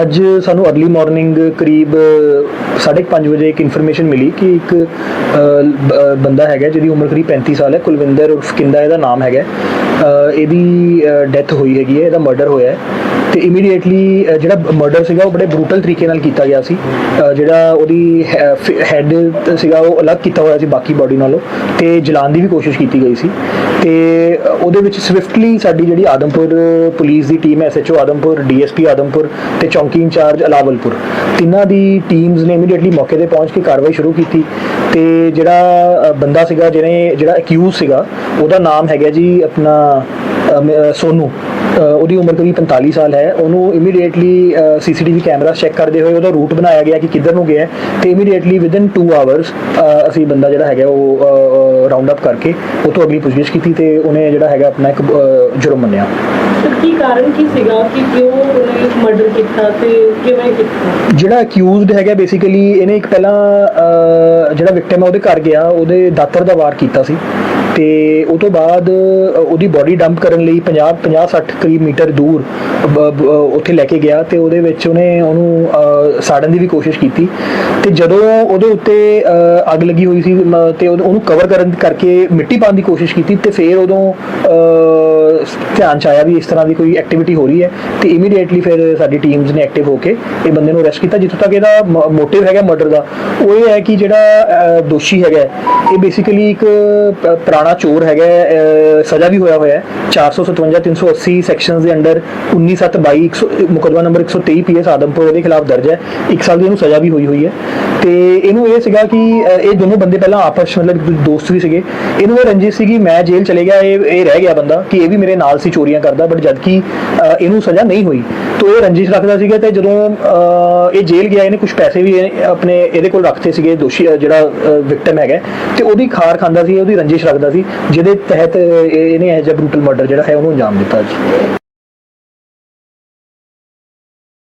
ਅੱਜ ਸਾਨੂੰ early morning ਕਰੀਬ 5:30 ਵਜੇ ਇੱਕ ਇਨਫੋਰਮੇਸ਼ਨ ਮਿਲੀ ਕਿ ਇੱਕ ਬੰਦਾ ਹੈਗਾ ਜਿਹਦੀ ਉਮਰ ਕਰੀਬ 35 ਸਾਲ ਹੈ, ਕੁਲਵਿੰਦਰ ਉਰਫ ਕਿੰਦਾ ਇਹਦਾ ਨਾਮ ਹੈਗਾ ਇਹਦੀ ਡੈਥ ਹੋਈ ਹੈਗੀ ਹੈ, ਇਹਦਾ ਮਰਡਰ ਹੋਇਆ ਹੈ। ਤੇ ਇਮੀਡੀਏਟਲੀ ਜਿਹੜਾ ਮਰਡਰ ਸੀਗਾ ਉਹ ਬੜੇ ਬਰੂਟਲ ਤਰੀਕੇ ਨਾਲ ਕੀਤਾ ਗਿਆ ਸੀ। ਜਿਹੜਾ ਉਹਦੀ ਹੈਡ ਸੀਗਾ ਉਹ ਅਲੱਗ ਕੀਤਾ ਹੋਇਆ ਸੀ ਬਾਕੀ ਬਾਡੀ ਨਾਲੋਂ ਤੇ ਜਲਾਉਣ ਦੀ ਵੀ ਕੋਸ਼ਿਸ਼ ਕੀਤੀ ਗਈ ਸੀ। ਤੇ ਉਹਦੇ ਵਿੱਚ ਸਵਿਫਟਲੀ ਸਾਡੀ ਜਿਹੜੀ ਆਦਮਪੁਰ ਪੁਲਿਸ ਦੀ ਟੀਮ ਹੈ ਐਸਐਚਓ ਆਦਮਪੁਰ ਡੀਐਸਪੀ ਆਦਮਪੁਰ ਤੇ ਚੌਂਕੀ ਇੰਚਾਰਜ ਅਲਾਵਲਪੁਰ। ਤਿੰਨਾਂ ਦੀ ਟੀਮਸ ਨੇ ਇਮੀਡੀਏਟਲੀ ਮੌਕੇ ਤੇ ਪਹੁੰਚ ਕੇ ਕਾਰਵਾਈ ਸ਼ੁਰੂ ਕੀਤੀ ਤੇ ਜਿਹੜਾ ਬੰਦਾ ਸੀਗਾ, ਜਿਹਨੇ ਜਿਹੜਾ ਅਕਿਊਜ਼ ਸੀਗਾ, ਉਹਦਾ ਨਾਮ ਹੈਗਾ ਜੀ ਆਪਣਾ ਸੋਨੂ ਉਹਦੀ ਉਮਰ ਕਰੀਬ 45 ਸਾਲ ਹੈ। ਉਹਨੂੰ ਇਮੀਡੀਏਟਲੀ ਸੀਸੀਟੀਵੀ ਕੈਮਰਾ ਚੈੱਕ ਕਰਦੇ ਹੋਏ ਉਹਦਾ ਰੂਟ ਬਣਾਇਆ ਗਿਆ ਕਿ ਕਿੱਧਰ ਨੂੰ ਗਿਆ ਤੇ ਇਮੀਡੀਏਟਲੀ ਵਿਦਿਨ 2 ਆਵਰਸ ਅਸੀਂ ਬੰਦਾ ਜਿਹੜਾ ਹੈਗਾ ਉਹ ਰਾਉਂਡ ਅਪ ਕਰਕੇ ਉਹ ਤੋਂ ਅਗਲੀ ਪੁੱਛਗਿੱਛ ਕੀਤੀ ਤੇ ਉਹਨੇ ਜਿਹੜਾ ਹੈਗਾ ਆਪਣਾ ਇੱਕ ਜੁਰਮ ਮੰਨਿਆ। ਤੇ ਕੀ ਕਾਰਨ ਕੀ ਸੀਗਾ ਕਿ ਕਿਉਂ ਉਹਨੇ ਮਰਡਰ ਕੀਤਾ ਤੇ ਕਿਵੇਂ ਕੀਤਾ? ਜਿਹੜਾ ਅਕਿਊਜ਼ਡ ਹੈਗਾ ਬੇਸਿਕਲੀ ਇਹਨੇ ਇੱਕ ਪਹਿਲਾਂ ਜਿਹੜਾ ਵਿਕਟਿਮ ਹੈ ਉਹਦੇ ਘਰ ਗਿਆ ਉਹਦੇ ਦਾਤਰ ਦਾ ਵਾਰ ਕੀਤਾ ਸੀ। ਤੇ ਉਹ ਤੋਂ ਬਾਅਦ ਉਹਦੀ ਬਾਡੀ ਡੰਪ ਕਰਨ ਲਈ 50 50 60 ਕਰੀਬ ਮੀਟਰ ਦੂਰ ਉੱਥੇ ਲੈ ਕੇ ਗਿਆ ਤੇ ਉਹਦੇ ਵਿੱਚ ਉਹਨੇ ਉਹਨੂੰ ਸਾੜਨ ਦੀ ਵੀ ਕੋਸ਼ਿਸ਼ ਕੀਤੀ। ਤੇ ਜਦੋਂ ਉਹਦੇ ਉੱਤੇ ਅੱਗ ਲੱਗੀ ਹੋਈ ਸੀ, ਮ- ਤੇ ਉਹਨੂੰ ਕਵਰ ਕਰਨ ਕਰਕੇ ਮਿੱਟੀ ਪਾਉਣ ਦੀ ਕੋਸ਼ਿਸ਼ ਕੀਤੀ ਤੇ ਫਿਰ ਉਦੋਂ ਧਿਆਨ ਚ ਆਇਆ ਵੀ ਇਸ ਤਰ੍ਹਾਂ ਦੀ ਕੋਈ ਐਕਟੀਵਿਟੀ ਹੋ ਰਹੀ ਹੈ ਤੇ ਇਮੀਡੀਏਟਲੀ ਫਿਰ ਸਾਡੀ ਟੀਮਸ ਨੇ ਐਕਟਿਵ ਹੋ ਕੇ ਇਹ ਬੰਦੇ ਨੂੰ ਅਰੈਸਟ ਕੀਤਾ, ਜਿੱਥੋਂ ਤੱਕ ਇਹਦਾ ਮੋਟਿਵ ਹੈਗਾ ਮਰਡਰ ਦਾ। ਉਹ ਇਹ ਹੈ ਕਿ ਜਿਹੜਾ ਦੋਸ਼ੀ ਹੈਗਾ, ਇਹ ਬੇਸਿਕਲੀ ਇੱਕ, ਪ- ਪੁਰਾਣਾ ਚੋਰ ਹੈਗਾ ਸਜ਼ਾ ਵੀ ਹੋਇਆ ਹੋਇਆ ਹੈ। 457 380 ਸੈਕਸ਼ਨਸ ਦੇ ਅੰਡਰ 19722 ਮੁਕੱਦਮਾ ਨੰਬਰ 123 ਪੀਐਸ ਆਦਮਪੁਰ ਦੇ ਖਿਲਾਫ ਦਰਜ ਹੈ। ਇੱਕ ਸਾਲ ਦੀ ਇਹਨੂੰ ਸਜ਼ਾ ਵੀ ਹੋਈ ਹੋਈ ਹੈ। ਤੇ ਇਹਨੂੰ ਇਹ ਸੀਗਾ ਕਿ ਇਹ ਦੋਨੋਂ ਬੰਦੇ ਪਹਿਲਾਂ ਆਪਸ ਮਤਲਬ ਦੋਸਤ ਵੀ ਸੀਗੇ। ਇਹਨੂੰ ਇਹ ਰੰਜਿਸ਼ ਸੀਗੀ ਮੈਂ ਜੇਲ੍ਹ ਚਲੇ ਗਿਆ ਇਹ ਇਹ ਰਹਿ ਗਿਆ ਬੰਦਾ ਕਿ ਇਹ ਵੀ ਮੇਰੇ ਨਾਲ ਸੀ ਚੋਰੀਆਂ ਕਰਦਾ ਬਟ ਜਦ ਕਿ ਇਹਨੂੰ ਸਜ਼ਾ ਨਹੀਂ ਹੋਈ ਤੋ ਇਹ ਰੰਜਿਸ਼ ਰੱਖਦਾ ਸੀਗਾ ਤੇ ਜਦੋਂ ਅਹ, ਇਹ ਜੇਲ੍ਹ ਗਿਆ ਇਹਨੇ ਕੁਝ ਪੈਸੇ ਵੀ ਆਪਣੇ ਇਹਦੇ ਕੋਲ ਰੱਖਤੇ ਸੀਗੇ ਦੋਸ਼ੀ ਜਿਹੜਾ ਵਿਕਟਮ ਹੈਗਾ ਤੇ ਉਹਦੀ ਖਾਰ ਖਾਂਦਾ ਸੀ ਉਹਦੀ ਰੰਜਿਸ਼ ਰੱਖਦਾ ਸੀ ਜਿਹਦੇ ਤਹਿਤ ਇਹਨੇ ਐਜ ਜਿਹਾ ਬਰੂਟਲ ਮਰਡਰ ਜਿਹੜਾ ਹੈ ਉਹਨੂੰ ਅੰਜਾਮ ਦਿੱਤਾ ਜੀ।